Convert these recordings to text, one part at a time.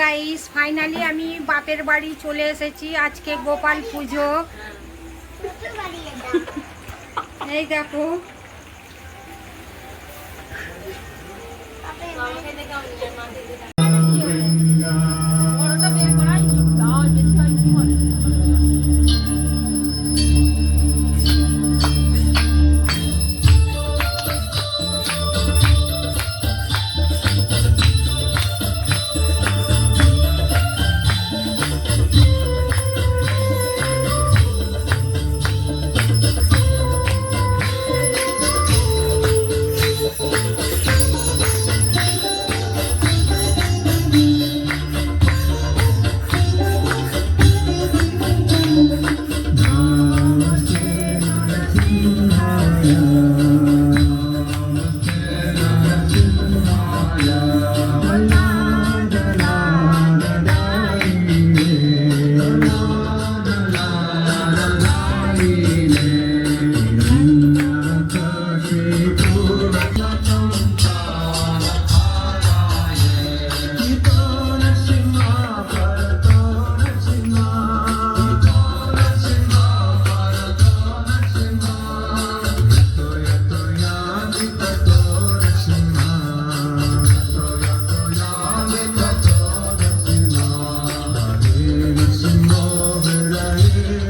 Guys finally আমি বাপের বাড়ি চলে এসেছি আজকে গোপাল পুজো। এই দেখো।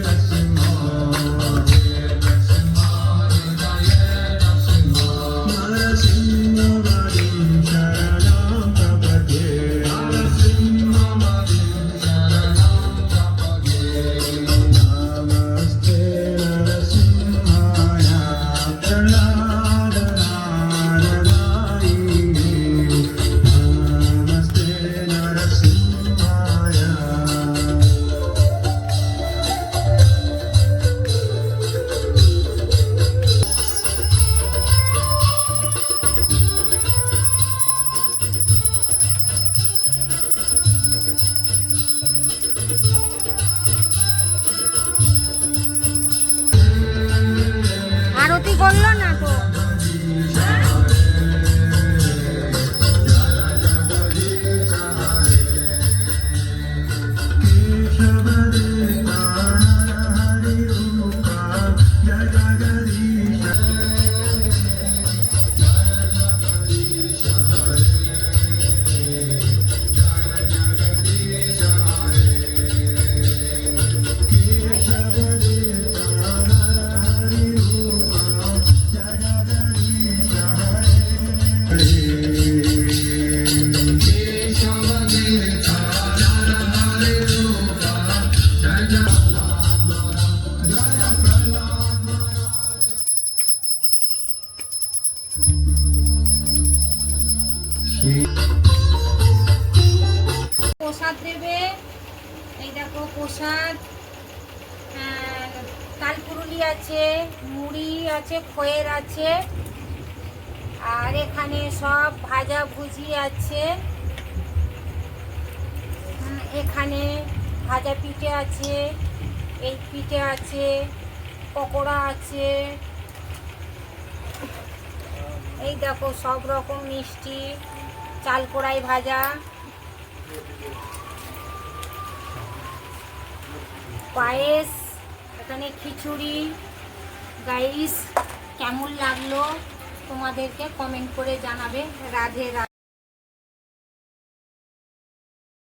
that করল না। প্রসাদ দেবে এই দেখো প্রসাদ তালপুরুলি আছে, মুড়ি আছে, খয়ের আছে। আর এখানে সব ভাজা ভুজি আছে। এখানে ভাজা পিঠে আছে, এই পিঠে আছে, পকোড়া আছে। এই দেখো সব রকম মিষ্টি, চাল কড়াই ভাজা। পায়েস এখানে খিচুড়ি। গাইস কেমন লাগল? তোমাদেরকে কমেন্ট করে জানাবে। রাধে রাধে।